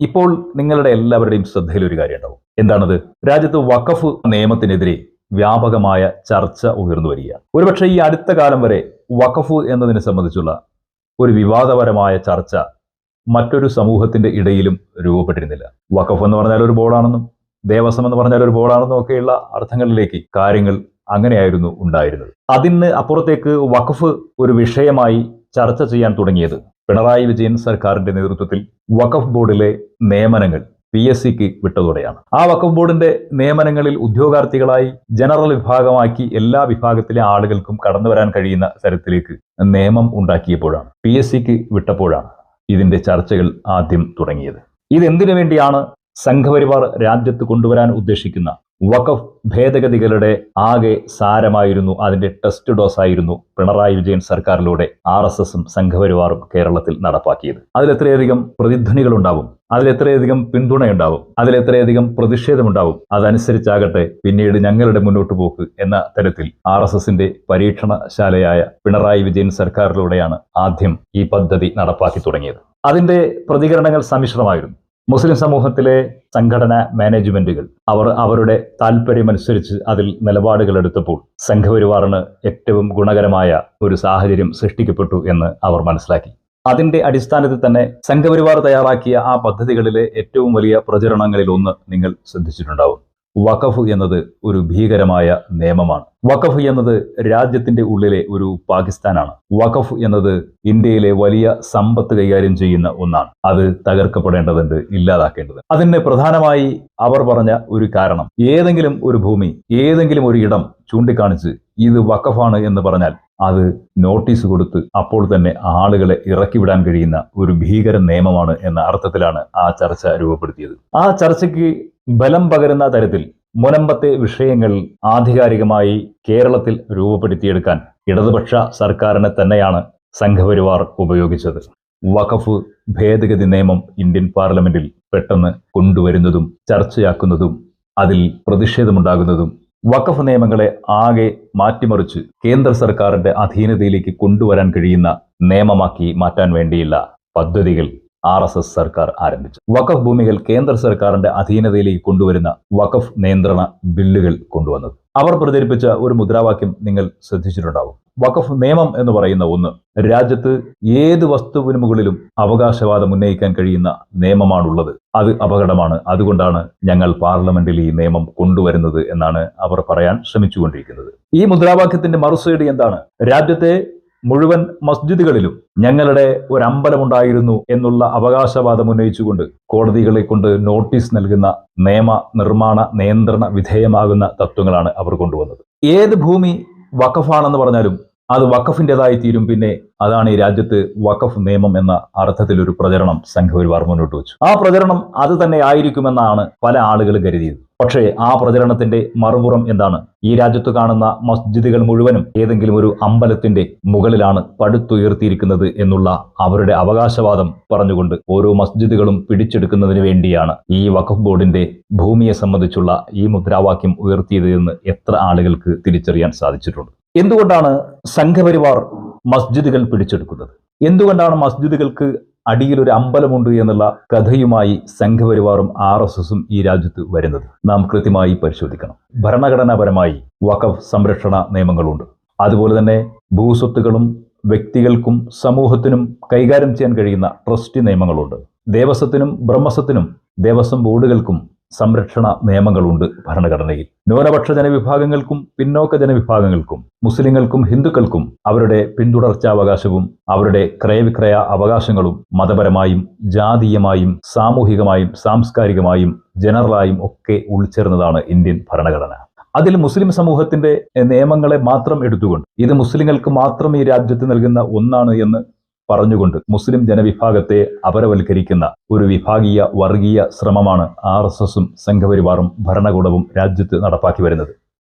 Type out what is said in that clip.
ഇപ്പോൾ നിങ്ങളുടെ എല്ലാവരുടെയും ശ്രദ്ധയിൽ ഒരു കാര്യം ഉണ്ടാവും എന്താണത്? രാജ്യത്ത് വഖഫ് നിയമത്തിനെതിരെ വ്യാപകമായ ചർച്ച ഉയർന്നു വരികയാണ്. ഒരുപക്ഷെ ഈ അടുത്ത കാലം വരെ വഖഫ് എന്നതിനെ സംബന്ധിച്ചുള്ള ഒരു വിവാദപരമായ ചർച്ച മറ്റൊരു സമൂഹത്തിന്റെ ഇടയിലും രൂപപ്പെട്ടിരുന്നില്ല. വഖഫ് എന്ന് പറഞ്ഞാൽ ഒരു ബോർഡാണെന്നും ദേവസ്വം എന്ന് പറഞ്ഞാൽ ഒരു ബോർഡാണെന്നും ഒക്കെയുള്ള അർത്ഥങ്ങളിലേക്ക് കാര്യങ്ങൾ അങ്ങനെയായിരുന്നു ഉണ്ടായിരുന്നത്. അതിന് അപ്പുറത്തേക്ക് വഖഫ് ഒരു വിഷയമായി ചർച്ച ചെയ്യാൻ തുടങ്ങിയത് പിണറായി വിജയൻ സർക്കാരിന്റെ നേതൃത്വത്തിൽ വഖഫ് ബോർഡിലെ നിയമനങ്ങൾ പി എസ് സിക്ക് വിട്ടതോടെയാണ്. ആ വഖഫ് ബോർഡിന്റെ നിയമനങ്ങളിൽ ഉദ്യോഗാർത്ഥികളായി ജനറൽ വിഭാഗമാക്കി എല്ലാ വിഭാഗത്തിലെ ആളുകൾക്കും കടന്നു വരാൻ കഴിയുന്ന തരത്തിലേക്ക് നിയമം ഉണ്ടാക്കിയപ്പോഴാണ് പി എസ് സിക്ക് വിട്ടപ്പോഴാണ് ഇതിന്റെ ചർച്ചകൾ ആദ്യം തുടങ്ങിയത്. ഇതെന്തിനു വേണ്ടിയാണ് സംഘപരിവാർ രാജ്യത്ത് കൊണ്ടുവരാൻ ഉദ്ദേശിക്കുന്ന വഖഫ് ഭേദഗതികളുടെ ആകെ സാരമായിരുന്നു അതിന്റെ ടെസ്റ്റ് ഡോസ് ആയിരുന്നു പിണറായി വിജയൻ സർക്കാരിലൂടെ ആർ എസ് എസും സംഘപരിവാറും കേരളത്തിൽ നടപ്പാക്കിയത്. അതിലെത്രയധികം പ്രതിധ്വനികൾ ഉണ്ടാവും അതിലെത്രയധികം പിന്തുണയുണ്ടാവും അതിലെത്രയധികം പ്രതിഷേധമുണ്ടാവും അതനുസരിച്ചാകട്ടെ പിന്നീട് ഞങ്ങളുടെ മുന്നോട്ട് പോക്ക് എന്ന തരത്തിൽ ആർ എസ് എസിന്റെ പരീക്ഷണശാലയായ പിണറായി വിജയൻ സർക്കാരിലൂടെയാണ് ആദ്യം ഈ പദ്ധതി നടപ്പാക്കി തുടങ്ങിയത്. അതിന്റെ പ്രതികരണങ്ങൾ സമ്മിശ്രമായിരുന്നു. മുസ്ലിം സമൂഹത്തിലെ സംഘടന മാനേജ്മെന്റുകൾ അവർ അവരുടെ താല്പര്യമനുസരിച്ച് അതിൽ നിലപാടുകൾ എടുത്തപ്പോൾ സംഘപരിവാറിന് ഏറ്റവും ഗുണകരമായ ഒരു സാഹചര്യം സൃഷ്ടിക്കപ്പെട്ടു എന്ന് അവർ മനസ്സിലാക്കി. അതിന്റെ അടിസ്ഥാനത്തിൽ തന്നെ സംഘപരിവാർ തയ്യാറാക്കിയ ആ പദ്ധതികളിലെ ഏറ്റവും വലിയ പ്രചരണങ്ങളിൽ ഒന്ന് നിങ്ങൾ ശ്രദ്ധിച്ചിട്ടുണ്ടാവും. വഖഫ് എന്നത് ഒരു ഭീകരമായ നിയമമാണ്. വഖഫ് എന്നത് രാജ്യത്തിന്റെ ഉള്ളിലെ ഒരു പാകിസ്ഥാനാണ്. വഖഫ് എന്നത് ഇന്ത്യയിലെ വലിയ സമ്പത്ത് കൈകാര്യം ചെയ്യുന്ന ഒന്നാണ്. അത് തകർക്കപ്പെടേണ്ടതുണ്ട് ഇല്ലാതാക്കേണ്ടത് അതിന് പ്രധാനമായി അവർ പറഞ്ഞ ഒരു കാരണം ഏതെങ്കിലും ഒരു ഭൂമി ഏതെങ്കിലും ഒരു ഇടം ചൂണ്ടിക്കാണിച്ച് ഇത് വഖഫാണ് എന്ന് പറഞ്ഞാൽ അത് നോട്ടീസ് കൊടുത്ത് അപ്പോൾ തന്നെ ആളുകളെ ഇറക്കിവിടാൻ കഴിയുന്ന ഒരു ഭീകര നിയമമാണ് എന്ന അർത്ഥത്തിലാണ് ആ ചർച്ച രൂപപ്പെടുത്തിയത്. ആ ചർച്ചയ്ക്ക് ബലം പകരുന്ന തരത്തിൽ മുനമ്പത്തെ വിഷയങ്ങൾ ആധികാരികമായി കേരളത്തിൽ രൂപപ്പെടുത്തിയെടുക്കാൻ ഇടതുപക്ഷ സർക്കാരിനെ തന്നെയാണ് സംഘപരിവാർ ഉപയോഗിച്ചത്. വഖഫ് ഭേദഗതി നിയമം ഇന്ത്യൻ പാർലമെന്റിൽ പെട്ടെന്ന് കൊണ്ടുവരുന്നതും ചർച്ചയാക്കുന്നതും അതിൽ പ്രതിഷേധമുണ്ടാകുന്നതും വഖഫ് നിയമങ്ങളെ ആകെ മാറ്റിമറിച്ച് കേന്ദ്ര സർക്കാരിന്റെ അധീനതയിലേക്ക് കൊണ്ടുവരാൻ കഴിയുന്ന നിയമമാക്കി മാറ്റാൻ വേണ്ടിയുള്ള പദ്ധതികൾ ആർ എസ് എസ് സർക്കാർ ആരംഭിച്ചു. വഖഫ് ഭൂമികൾ കേന്ദ്ര സർക്കാരിന്റെ അധീനതയിലേക്ക് കൊണ്ടുവരുന്ന വഖഫ് നിയന്ത്രണ ബില്ലുകൾ കൊണ്ടുവന്നത്. അവർ പ്രചരിപ്പിച്ച ഒരു മുദ്രാവാക്യം നിങ്ങൾ ശ്രദ്ധിച്ചിട്ടുണ്ടാവും. വഖഫ് നിയമം എന്ന് പറയുന്ന ഒന്ന് രാജ്യത്ത് ഏത് വസ്തുവിന് മുകളിലും അവകാശവാദം ഉന്നയിക്കാൻ കഴിയുന്ന നിയമമാണുള്ളത്. അത് അപകടമാണ്. അതുകൊണ്ടാണ് ഞങ്ങൾ പാർലമെന്റിൽ ഈ നിയമം കൊണ്ടുവരുന്നത് എന്നാണ് അവർ പറയാൻ ശ്രമിച്ചുകൊണ്ടിരിക്കുന്നത്. ഈ മുദ്രാവാക്യത്തിന്റെ മറുസൈഡ് എന്താണ്? രാജ്യത്തെ മുഴുവൻ മസ്ജിദുകളിലും ഞങ്ങളുടെ ഒരു അമ്പലമുണ്ടായിരുന്നു എന്നുള്ള അവകാശവാദം ഉന്നയിച്ചുകൊണ്ട് കോടതികളെ കൊണ്ട് നോട്ടീസ് നൽകുന്ന നിയമ നിർമ്മാണ നിയന്ത്രണ വിധേയമാകുന്ന തത്വങ്ങളാണ് അവർ കൊണ്ടുവന്നത്. ഏത് ഭൂമി വഖഫാണെന്ന് പറഞ്ഞാലും അത് വഖഫിന്റെതായി തീരും. പിന്നെ അതാണ് ഈ രാജ്യത്ത് വഖഫ് നിയമം എന്ന അർത്ഥത്തിൽ ഒരു പ്രചരണം സംഘപരിവാർ മുന്നോട്ട് വെച്ചു. ആ പ്രചരണം അത് തന്നെ ആയിരിക്കുമെന്നാണ് പല ആളുകൾ കരുതിയത്. പക്ഷേ ആ പ്രചരണത്തിന്റെ മറുപുറം എന്താണ്? ഈ രാജ്യത്ത് കാണുന്ന മസ്ജിദുകൾ മുഴുവനും ഏതെങ്കിലും ഒരു അമ്പലത്തിന്റെ മുകളിലാണ് പടുത്തുയർത്തിയിരിക്കുന്നത് എന്നുള്ള അവരുടെ അവകാശവാദം പറഞ്ഞുകൊണ്ട് ഓരോ മസ്ജിദുകളും പിടിച്ചെടുക്കുന്നതിന് വേണ്ടിയാണ് ഈ വഖഫ് ബോർഡിന്റെ ഭൂമിയെ സംബന്ധിച്ചുള്ള ഈ മുദ്രാവാക്യം ഉയർത്തിയത് എന്ന് എത്ര ആളുകൾക്ക് തിരിച്ചറിയാൻ സാധിച്ചിട്ടുണ്ട്. എന്തുകൊണ്ടാണ് സംഘപരിവാർ മസ്ജിദുകൾ പിടിച്ചെടുക്കുന്നത്? എന്തുകൊണ്ടാണ് മസ്ജിദുകൾക്ക് അടിയിൽ ഒരു അമ്പലമുണ്ട് എന്നുള്ള കഥയുമായി സംഘപരിവാറും ആർ എസ് എസും ഈ രാജ്യത്ത് വരുന്നത്? നാം കൃത്യമായി പരിശോധിക്കണം. ഭരണഘടനാപരമായി വഖഫ് സംരക്ഷണ നിയമങ്ങളുണ്ട്. അതുപോലെ തന്നെ ഭൂസ്വത്തുകളും വ്യക്തികൾക്കും സമൂഹത്തിനും കൈകാര്യം ചെയ്യാൻ കഴിയുന്ന ട്രസ്റ്റ് നിയമങ്ങളുണ്ട്. ദേവസ്വത്തിനും ബ്രഹ്മസ്വത്തിനും ദേവസ്വം ബോർഡുകൾക്കും സംരക്ഷണ നിയമങ്ങളുണ്ട് ഭരണഘടനയിൽ. ന്യൂനപക്ഷ ജനവിഭാഗങ്ങൾക്കും പിന്നോക്ക ജനവിഭാഗങ്ങൾക്കും മുസ്ലിങ്ങൾക്കും ഹിന്ദുക്കൾക്കും അവരുടെ പിന്തുടർച്ചാവകാശവും അവരുടെ ക്രയവിക്രയ അവകാശങ്ങളും മതപരമായും ജാതീയമായും സാമൂഹികമായും സാംസ്കാരികമായും ജനറലായും ഒക്കെ ഉൾച്ചേർന്നതാണ് ഇന്ത്യൻ ഭരണഘടന. അതിൽ മുസ്ലിം സമൂഹത്തിന്റെ നിയമങ്ങളെ മാത്രം എടുത്തുകൊണ്ട് ഇത് മുസ്ലിങ്ങൾക്ക് മാത്രം ഈ രാജ്യത്ത് നൽകുന്ന ഒന്നാണ് എന്ന് പറഞ്ഞുകൊണ്ട് മുസ്ലിം ജനവിഭാഗത്തെ അപരവൽക്കരിക്കുന്ന ഒരു വിഭാഗീയ വർഗീയ ശ്രമമാണ് ആർ എസ് എസും സംഘപരിവാറും ഭരണകൂടവും രാജ്യത്ത് നടപ്പാക്കി വരുന്നത്.